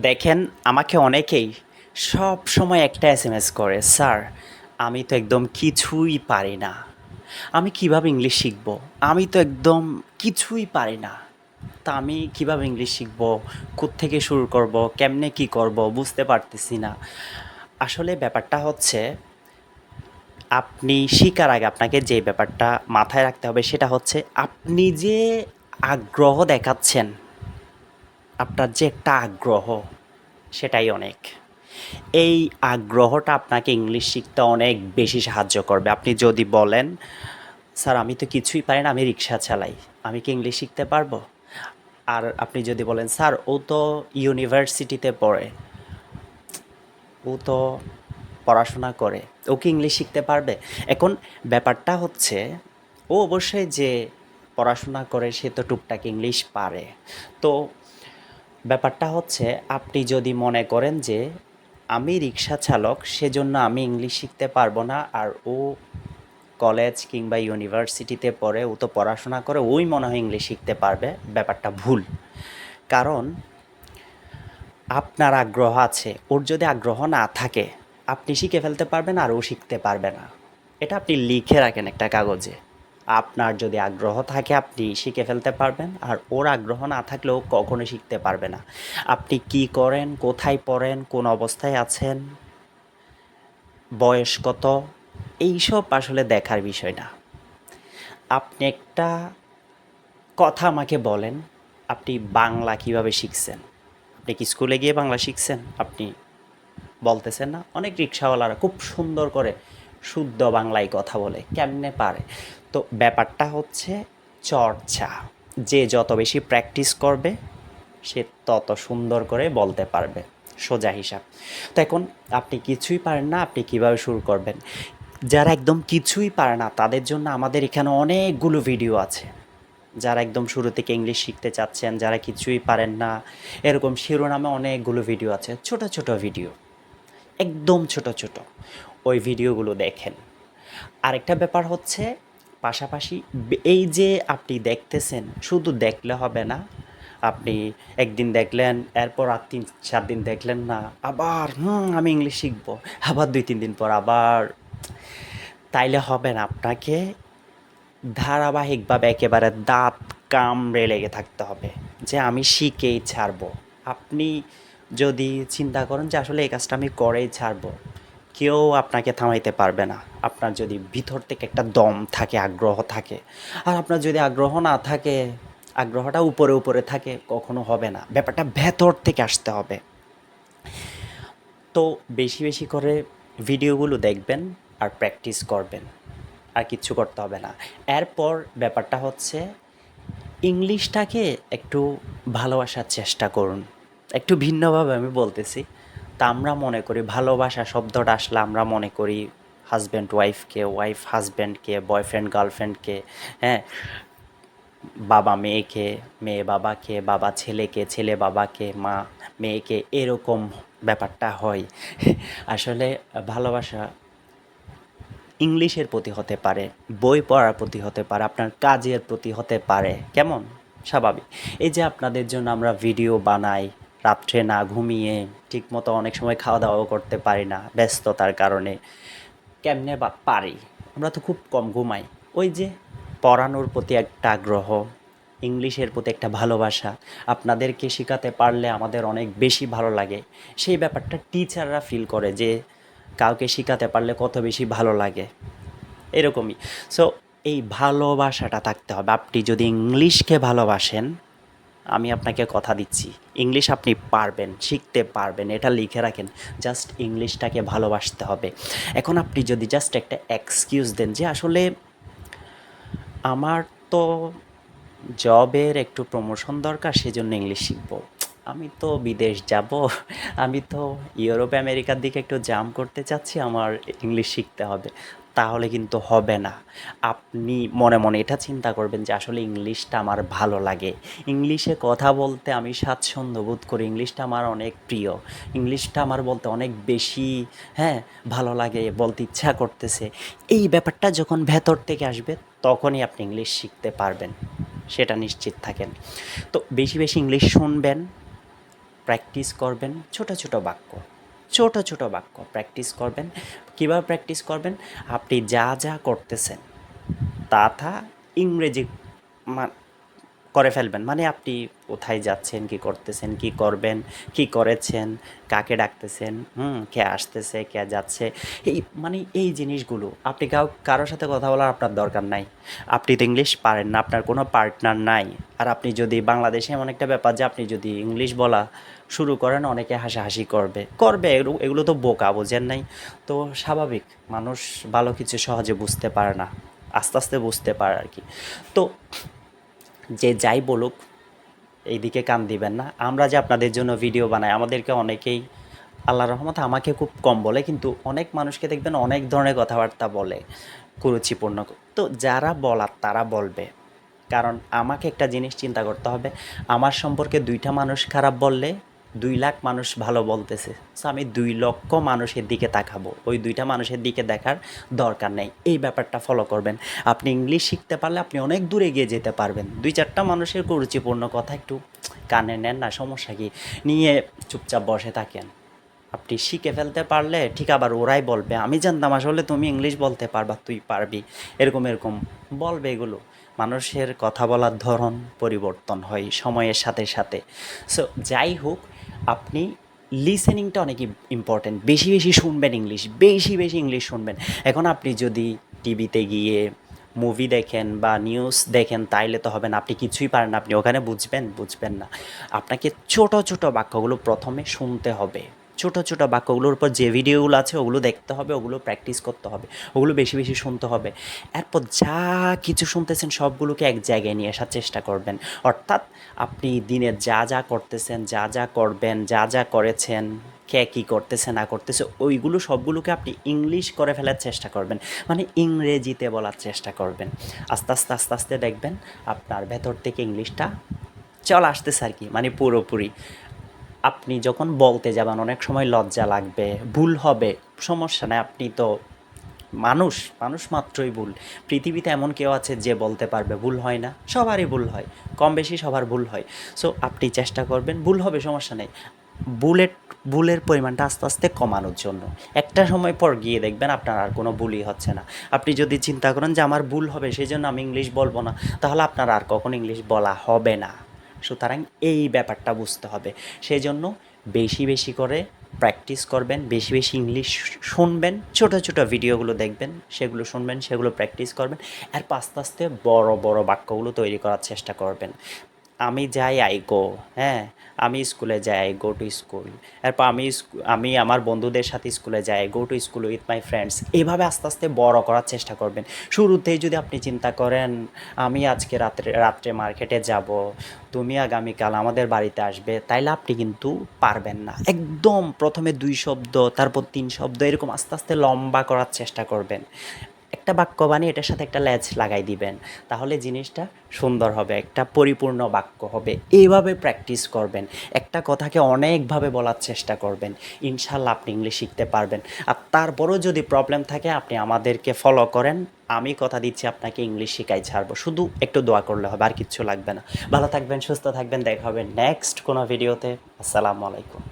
দেখেন, আমাকে অনেকেই সব সময় একটা এস এম এস করে, স্যার, আমি তো একদম কিছুই পারি না। আমি কীভাবে ইংলিশ শিখব? আমি তো একদম কিছুই পারি না। তা আমি কীভাবে ইংলিশ শিখব? থেকে শুরু করব? কেমনে কি করব? বুঝতে পারতেছি না। আসলে ব্যাপারটা হচ্ছে, আপনি শিকার আগে আপনাকে যে ব্যাপারটা মাথায় রাখতে হবে সেটা হচ্ছে, আপনি যে আগ্রহ দেখাচ্ছেন আপনার যে একটা আগ্রহ, সেটাই অনেক। এই আগ্রহটা আপনাকে ইংলিশ শিখতে অনেক বেশি সাহায্য করবে। আপনি যদি বলেন, স্যার, আমি তো কিছুই পারি না, আমি রিক্সা চালাই, আমি কি ইংলিশ শিখতে পারব? আর আপনি যদি বলেন, স্যার, ও তো ইউনিভার্সিটিতে পড়ে, ও তো পড়াশোনা করে, ও কি ইংলিশ শিখতে পারবে? এখন ব্যাপারটা হচ্ছে, ও অবশ্যই যে পড়াশোনা করে, সে তো টুকটাক ইংলিশ পারে। তো ব্যাপারটা হচ্ছে, আপনি যদি মনে করেন যে আমি রিক্সা চালক, সেজন্য আমি ইংলিশ শিখতে পারব না, আর ও কলেজ কিংবা ইউনিভার্সিটিতে পড়ে, ও তো পড়াশোনা করে, ওই মনে হয় ইংলিশ শিখতে পারবে, ব্যাপারটা ভুল। কারণ আপনার আগ্রহ আছে, ওর যদি আগ্রহ না থাকে, আপনি শিখে ফেলতে পারবেন আর ও শিখতে পারবে না। এটা আপনি লিখে রাখেন একটা কাগজে। আপনার যদি আগ্রহ থাকে, আপনি শিখে ফেলতে পারবেন। আর ওর আগ্রহ না থাকলেও কখনো শিখতে পারবে না। আপনি কি করেন, কোথায় পড়েন, কোন অবস্থায় আছেন, বয়স কত, এইসব আসলে দেখার বিষয় না। আপনি একটা কথা আমাকে বলেন, আপনি বাংলা কীভাবে শিখছেন? আপনি কি স্কুলে গিয়ে বাংলা শিখছেন? আপনি বলতেছেন না? অনেক রিক্সাওয়ালারা খুব সুন্দর করে শুদ্ধ বাংলায় কথা বলে, কেমনে পারে? তো ব্যাপারটা হচ্ছে চর্চা। যে যত বেশি প্র্যাকটিস করবে, সে তত সুন্দর করে বলতে পারবে। সোজা হিসাব। তো এখন আপনি কিছুই পারেন না, আপনি কীভাবে শুরু করবেন? যারা একদম কিছুই পারে না, তাদের জন্য আমাদের এখানে অনেকগুলো ভিডিও আছে। যারা একদম শুরু থেকে ইংলিশ শিখতে চাচ্ছেন, যারা কিছুই পারেন না, এরকম শিরোনামে অনেকগুলো ভিডিও আছে। ছোট ছোট ভিডিও একদম ছোট ছোট। ওই ভিডিওগুলো দেখেন। আরেকটা ব্যাপার হচ্ছে, পাশাপাশি এই যে আপনি দেখতেছেন, শুধু দেখলে হবে না, আপনি একদিন দেখলেন, এরপর আর তিন, চার দিন দেখলেন না, আবার, হুম, আমি ইংলিশ শিখব, আবার দুই, তিন দিন পর আবার। তাইলে হবে না, আপনাকে ধারাবাহিকভাবে একেবারে দাঁত কামড়ে লেগে থাকতে হবে, যে আমি শিখেই ছাড়বো। আপনি যদি চিন্তা করেন যে আসলে এই কাজটা আমি করেই ছাড়বো কেউ আপনাকে থামাইতে পারবে না। আপনার যদি ভিতর থেকে একটা দম থাকে, আগ্রহ থাকে, আর আপনার যদি আগ্রহ না থাকে, আগ্রহটা উপরে উপরে থাকে, কখনো হবে না। ব্যাপারটা ভেতর থেকে আসতে হবে। তো বেশি বেশি করে ভিডিওগুলো দেখবেন আর প্র্যাকটিস করবেন, আর কিচ্ছু করতে হবে না। এরপর ব্যাপারটা হচ্ছে, ইংলিশটাকে একটু ভালোবাসার চেষ্টা করুন। একটু ভিন্নভাবে আমি বলতেছি তা আমরা মনে করি, ভালোবাসা শব্দটা আসলে আমরা মনে করি হাজব্যান্ড ওয়াইফকে ওয়াইফ হাজব্যান্ডকে বয়ফ্রেন্ড গার্লফ্রেন্ডকে হ্যাঁ? বাবা মেয়েকে, মেয়ে বাবাকে, বাবা ছেলেকে, ছেলে বাবাকে, মা মেয়েকে এরকম ব্যাপারটা হয়। আসলে ভালোবাসা ইংলিশের প্রতি হতে পারে, বই পড়ার প্রতি হতে পারে, আপনার কাজের প্রতি হতে পারে, কেমন? স্বাভাবিক। এই যে আপনাদের জন্য আমরা ভিডিও বানাই রাত্রে না ঘুমিয়ে ঠিকমতো অনেক সময় খাওয়া দাওয়াও করতে পারি না ব্যস্ততার কারণে। কেমনে বা পারি? আমরা তো খুব কম ঘুমাই। ওই যে পড়ানোর প্রতি একটা আগ্রহ, ইংলিশের প্রতি একটা ভালোবাসা, আপনাদেরকে শেখাতে পারলে আমাদের অনেক বেশি ভালো লাগে। সেই ব্যাপারটা টিচাররা ফিল করে যে কাউকে শেখাতে পারলে কত বেশি ভালো লাগে। এরকমই। সো এই ভালোবাসাটা থাকতে হবে। আপনি যদি ইংলিশকে ভালোবাসেন আমি আপনাকে কথা দিচ্ছি। ইংলিশ আপনি পারবেন, শিখতে পারবেন, এটা লিখে রাখেন। জাস্ট ইংলিশটাকে ভালোবাসতে হবে। এখন আপনি যদি জাস্ট একটা এক্সকিউজ দেন যে আসলে আমার তো জবের একটু প্রমোশন দরকার, সেজন্য ইংলিশ শিখব। আমি তো বিদেশ যাব, আমি তো ইউরোপ, আমেরিকার দিকে একটু জাম করতে চাচ্ছি, আমার ইংলিশ শিখতে হবে। তাহলে কিন্তু হবে না। আপনি মনে মনে এটা চিন্তা করবেন যে আসলে ইংলিশটা আমার ভালো লাগে। ইংলিশে কথা বলতে আমি স্বাচ্ছন্দ্য বোধ করি। ইংলিশটা আমার অনেক প্রিয়। ইংলিশটা আমার বলতে অনেক বেশি হ্যাঁ ভালো লাগে, বলতে ইচ্ছা করতেছে। এই ব্যাপারটা যখন ভেতর থেকে আসবে, তখনই আপনি ইংলিশ শিখতে পারবেন। সেটা নিশ্চিত থাকেন। তো বেশি বেশি ইংলিশ শুনবেন, প্র্যাকটিস করবেন, ছোট ছোট বাক্য। ছোট ছোট বাক্য। প্র্যাকটিস করবেন। কীভাবে প্র্যাকটিস করবেন? আপনি যা যা করতেছেন, তা তা ইংরেজি করে ফেলবেন। মানে আপনি কোথায় যাচ্ছেন, কি করতেছেন, কি করবেন, কি করেছেন, কাকে ডাকতেছেন, হুম, কে আসতেছে, কে যাচ্ছে। এই মানে এই জিনিসগুলো, আপনি কাউ, কারোর সাথে কথা বলার আপনার দরকার নাই। আপনি তো ইংলিশ পারেন না, আপনার কোনো পার্টনার নাই। আর আপনি যদি বাংলাদেশে এমন একটা ব্যাপার যে আপনি যদি ইংলিশ বলা শুরু করেন, অনেকে হাসাহাসি করবে। করবে এগুলো তো বোকা, বোঝেন নাই। তো স্বাভাবিক, মানুষ ভালো কিছু সহজে বুঝতে পারে না। আস্তে আস্তে বুঝতে পারে আর কি। তো যে যাই বলুক, এইদিকে কান দিবেন না। আমরা যে আপনাদের জন্য ভিডিও বানাই, আমাদেরকে অনেকেই আল্লাহ রহমত আমাকে খুব কম বলে, কিন্তু অনেক মানুষকে দেখবেন অনেক ধরনের কথাবার্তা বলে কুরুচিপূর্ণ। তো যারা বলার, তারা বলবে। কারণ আমাকে একটা জিনিস চিন্তা করতে হবে, আমার সম্পর্কে দুইটা মানুষ খারাপ বললে দুই লাখ মানুষ ভালো বলতেছে। সো আমি দুই লক্ষ মানুষের দিকে তাকাবো। ওই দুইটা মানুষের দিকে দেখার দরকার নেই। এই ব্যাপারটা ফলো করবেন। আপনি ইংলিশ শিখতে পারলে আপনি অনেক দূরে এগিয়ে যেতে পারবেন। দুই চারটা মানুষের কুরুচিপূর্ণ কথা একটু কানে নেন না, সমস্যা কি? নিয়ে চুপচাপ বসে থাকেন। আপনি শিখে ফেলতে পারলে ঠিক আবার ওরাই বলবে, আমি জানতাম আসলে তুমি ইংলিশ বলতে পারবা, তুই পারবি। এরকম এরকম বলবে এগুলো। মানুষের কথা বলার ধরন পরিবর্তন হয় সময়ের সাথে সাথে। সো যাই হোক আপনি লিসেনিংটা অনেক ইম্পর্টেন্ট বেশি বেশি শুনবেন ইংলিশ বেশি বেশি ইংলিশ শুনবেন। এখন আপনি যদি টিভিতে গিয়ে মুভি দেখেন বা নিউজ দেখেন, তাইলে তো হবে না। আপনি কিছুই পারেন আপনি ওখানে বুঝবেন বুঝবেন না। আপনাকে ছোট ছোট বাক্যগুলো প্রথমে শুনতে হবে। ছোট ছোট বাক্যগুলোর উপর যে ভিডিওগুলো আছে ওগুলো দেখতে হবে, ওগুলো প্র্যাকটিস করতে হবে, ওগুলো বেশি বেশি শুনতে হবে। এরপর যা কিছু শুনতেছেন সবগুলোকে এক জায়গায় নিয়ে আসার চেষ্টা করবেন। অর্থাৎ আপনি দিনে যা যা করতেছেন, যা যা করবেন, যা যা করেছেন, কে কী করতেছে, না করতেছে, ওইগুলো সবগুলোকে আপনি ইংলিশ করে ফেলার চেষ্টা করবেন। মানে ইংরেজিতে বলার চেষ্টা করবেন। আস্তে আস্তে আস্তে আস্তে দেখবেন আপনার ভেতর থেকে ইংলিশটা চল আসতেছে আর কি মানে পুরোপুরি। আপনি যখন বলতে যাবেন, অনেক সময় লজ্জা লাগবে, ভুল হবে, সমস্যা নেই, আপনি তো মানুষ মানুষ মাত্রই ভুল। পৃথিবীতে এমন কেউ আছে যে বলতে পারবে ভুল হয় না, সবারই ভুল হয়, কম বেশি সবার ভুল হয়। সো আপনি চেষ্টা করবেন, ভুল হবে, সমস্যা নেই। বুলেট, ভুলের পরিমাণটা আস্তে আস্তে কমানোর জন্য। একটা সময় পর গিয়ে দেখবেন আপনার আর কোনো ভুলই হচ্ছে না। আপনি যদি চিন্তা করেন যে আমার ভুল হবে, সেই জন্য আমি ইংলিশ বলব না, তাহলে আপনার আর কখন ইংলিশ বলা হবে না। সুতরাং এই ব্যাপারটা বুঝতে হবে। সেই জন্য বেশি বেশি করে প্র্যাকটিস করবেন, বেশি বেশি ইংলিশ শুনবেন, ছোট ছোট ভিডিওগুলো দেখবেন, সেগুলো শুনবেন, সেগুলো প্র্যাকটিস করবেন, আর আস্তে আস্তে বড় বড় বাক্যগুলো তৈরি করার চেষ্টা করবেন। আমি যাই আই গো হ্যাঁ? আমি স্কুলে যাই আই গো টু স্কুল এরপর আমি আমি আমার বন্ধুদের সাথে স্কুলে যাই go to school with my friends এভাবে আস্তে আস্তে বড় করার চেষ্টা করবেন। শুরুতেই যদি আপনি চিন্তা করেন, আমি আজকে রাত্রে রাত্রে মার্কেটে যাব, তুমি আগামীকাল আমাদের বাড়িতে আসবে, তাইলে আপনি কিন্তু পারবেন না। একদম প্রথমে দুই শব্দ, তারপর তিন শব্দ, এরকম আস্তে আস্তে লম্বা করার চেষ্টা করবেন। একটা বাক্য বানিয়ে এটার সাথে একটা ল্যাচ লাগাই দিবেন, তাহলে জিনিসটা সুন্দর হবে, একটা পরিপূর্ণ বাক্য হবে। এইভাবে প্র্যাকটিস করবেন। একটা কথাকে অনেকভাবে বলার চেষ্টা করবেন। ইনশাল্লাহ আপনি ইংলিশ শিখতে পারবেন। আর তারপরেও যদি প্রবলেম থাকে, আপনি আমাদেরকে ফলো করেন। আমি কথা দিচ্ছি, আপনাকে ইংলিশ শিখাই ছাড়বো। শুধু একটু দোয়া করলে হবে, আর কিচ্ছু লাগবে না। ভালো থাকবেন, সুস্থ থাকবেন। দেখা হবে নেক্সট কোনো ভিডিওতে আসসালামু আলাইকুম।